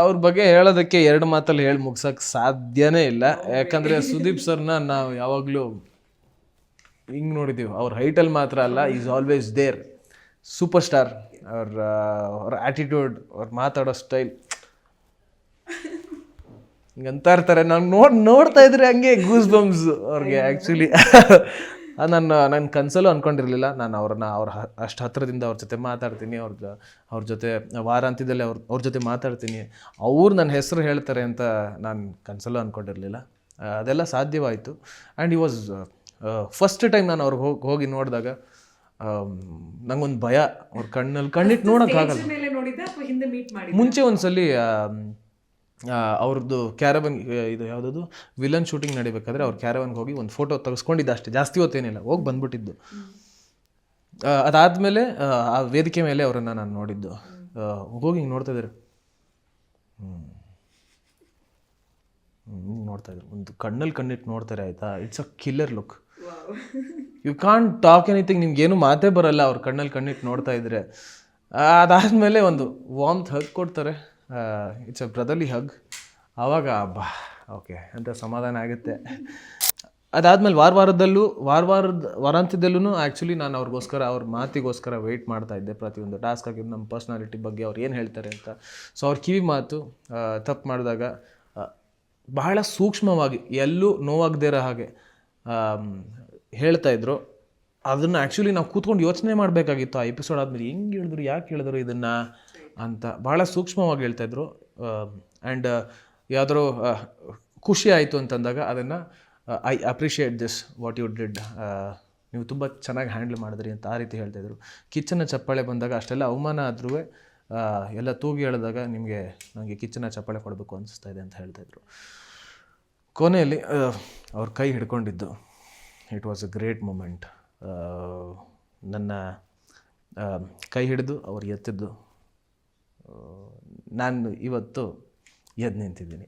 ಅವ್ರ ಬಗ್ಗೆ ಹೇಳೋದಕ್ಕೆ ಎರಡು ಮಾತಲ್ಲಿ ಹೇಳಿ ಮುಗ್ಸಕ್ ಸಾಧ್ಯನೇ ಇಲ್ಲ. ಯಾಕಂದ್ರೆ ಸುದೀಪ್ ಸರ್ನ ನಾವು ಯಾವಾಗಲೂ ಹಿಂಗೆ ನೋಡಿದ್ದೀವಿ ಅವ್ರ ಹೈಟಲ್ಲಿ ಮಾತ್ರ ಅಲ್ಲ is always there super star ಅವ್ರ ಅವ್ರ ಆ್ಯಟಿಟ್ಯೂಡ್ ಅವ್ರು ಮಾತಾಡೋ ಸ್ಟೈಲ್ ಹಿಂಗಂತ ಇರ್ತಾರೆ. ನಾವು ನೋಡ್ ನೋಡ್ತಾ ಇದ್ರೆ ಹಂಗೆ ಗೂಸ್ ಬಮ್ಸ್ ಅವ್ರಿಗೆ ಆ್ಯಕ್ಚುಲಿ ನನ್ನ ನನ್ನ ಕನಸಲ್ಲೂ ಅಂದ್ಕೊಂಡಿರಲಿಲ್ಲ ನಾನು ಅವ್ರನ್ನ ಅವ್ರ ಹ- ಅಷ್ಟು ಹತ್ತಿರದಿಂದ ಅವ್ರ ಜೊತೆ ಮಾತಾಡ್ತೀನಿ. ಅವ್ರ ಜ- ಅವ್ರ ಜೊತೆ ವಾರಾಂತ್ಯದಲ್ಲಿ ಅವ್ರ ಅವ್ರ ಜೊತೆ ಮಾತಾಡ್ತೀನಿ. ಅವ್ರು ನನ್ನ ಹೆಸರು ಹೇಳ್ತಾರೆ ಅಂತ ನಾನು ಕನಸಲ್ಲೂ ಅಂದ್ಕೊಂಡಿರಲಿಲ್ಲ ಅದೆಲ್ಲ ಸಾಧ್ಯವಾಯಿತು. ಆ್ಯಂಡ್ ಈ ವಾಸ್ ಫಸ್ಟ್ ಟೈಮ್ ನಾನು ಅವ್ರಿಗೆ ಹೋಗಿ ಹೋಗಿ ನೋಡಿದಾಗ ನಂಗೊಂದು ಭಯ. ಅವ್ರ ಕಣ್ಣಲ್ಲಿ ಕಣ್ಣಿಟ್ಟು ನೋಡೋಕ್ಕಾಗಲ್ಲ. ಮುಂಚೆ ಒಂದ್ಸಲಿ ಅವ್ರದ್ದು ಕ್ಯಾರವನ್ ಇದು ಯಾವುದದು? ವಿಲನ್ ಶೂಟಿಂಗ್ ನಡಿಬೇಕಾದ್ರೆ ಅವ್ರು ಕ್ಯಾರವನ್ಗೆ ಹೋಗಿ ಒಂದು ಫೋಟೋ ತೆಗೆಸ್ಕೊಂಡಿದ್ದ ಅಷ್ಟೇ. ಜಾಸ್ತಿ ಹೊತ್ತೇನಿಲ್ಲ ಹೋಗಿ ಬಂದ್ಬಿಟ್ಟಿದ್ದು. ಅದಾದಮೇಲೆ ಆ, ವೇದಿಕೆ ಮೇಲೆ ಅವರನ್ನು ನಾನು ನೋಡಿದ್ದು. ಹೋಗಿ ಹಿಂಗೆ ನೋಡ್ತಾ ಇದ್ದಾರೆ ಹ್ಞೂ ನೋಡ್ತಾ ಇದ್ರು. ಒಂದು ಕಣ್ಣಲ್ಲಿ ಕಣ್ಣಿಟ್ಟು ನೋಡ್ತಾರೆ ಆಯ್ತಾ? It's a killer look you can't talk anything ನಿಮ್ಗೆ ಏನು ಮಾತೇ ಬರಲ್ಲ ಅವ್ರ ಕಣ್ಣಲ್ಲಿ ಕಣ್ಣಿಟ್ಟು ನೋಡ್ತಾ ಇದ್ರೆ. ಅದಾದಮೇಲೆ ಒಂದು ವಾಮ್ ಹಗ್ ಕೊಡ್ತಾರೆ ಇಟ್ಸ್ ಅ ಬ್ರದರ್ಲಿ ಹಗ್ ಆವಾಗ ಬಾ ಓಕೆ ಅಂತ ಸಮಾಧಾನ ಆಗುತ್ತೆ. ಅದಾದ್ಮೇಲೆ ವಾರ ವಾರದಲ್ಲೂ, ವಾರ ವಾರದ ವಾರಾಂತ್ಯದಲ್ಲೂ ಆ್ಯಕ್ಚುಲಿ ನಾನು ಅವ್ರಿಗೋಸ್ಕರ, ಅವ್ರ ಮಾತಿಗೋಸ್ಕರ ವೆಯ್ಟ್ ಮಾಡ್ತಾ ಇದ್ದೆ ಪ್ರತಿಯೊಂದು ಟಾಸ್ಕ್ ಆಗಿದ್ದು ನಮ್ಮ ಪರ್ಸ್ನಾಲಿಟಿ ಬಗ್ಗೆ ಅವ್ರು ಏನು ಹೇಳ್ತಾರೆ ಅಂತ. ಸೊ ಅವ್ರ ಕಿವಿ ಮಾತು ತಪ್ಪು ಮಾಡಿದಾಗ ಬಹಳ ಸೂಕ್ಷ್ಮವಾಗಿ, ಎಲ್ಲೂ ನೋವಾಗದೇ ಇರೋ ಹಾಗೆ ಹೇಳ್ತಾಯಿದ್ರು ಅದನ್ನು ಆ್ಯಕ್ಚುಲಿ ನಾವು ಕೂತ್ಕೊಂಡು ಯೋಚನೆ ಮಾಡಬೇಕಾಗಿತ್ತು. ಆ ಎಪಿಸೋಡ್ ಆದಮೇಲೆ ಹೆಂಗೆ ಹೇಳಿದ್ರು, ಯಾಕೆ ಹೇಳಿದ್ರು ಇದನ್ನು? ಅಂತ ಭಾಳ ಸೂಕ್ಷ್ಮವಾಗಿ ಹೇಳ್ತಾಯಿದ್ರು ಆ್ಯಂಡ್ ಯಾವ್ದಾದ್ರು ಖುಷಿ ಆಯಿತು ಅಂತಂದಾಗ ಅದನ್ನು I appreciate this what you did ನೀವು ತುಂಬ ಚೆನ್ನಾಗಿ ಹ್ಯಾಂಡಲ್ ಮಾಡಿದ್ರಿ ಅಂತ ಆ ರೀತಿ ಹೇಳ್ತಾಯಿದ್ರು ಕಿಚ್ಚನ ಚಪ್ಪಾಳೆ ಬಂದಾಗ ಅಷ್ಟೆಲ್ಲ ಅವಮಾನ ಆದ್ರೂ ಎಲ್ಲ ತೂಗಿ ಹೇಳಿದಾಗ ನಿಮಗೆ ನನಗೆ ಕಿಚ್ಚನ ಚಪ್ಪಾಳೆ ಕೊಡಬೇಕು ಅನಿಸ್ತಾ ಇದೆ ಅಂತ ಹೇಳ್ತಾಯಿದ್ರು ಕೊನೆಯಲ್ಲಿ ಅವ್ರ ಕೈ ಹಿಡ್ಕೊಂಡಿದ್ದು. It was a great moment ನನ್ನ ಕೈ ಹಿಡಿದು ಅವ್ರು ಎತ್ತಿದ್ದು ನಾನು ಇವತ್ತು ಎದ್ದು ನಿಂತಿದ್ದೀನಿ.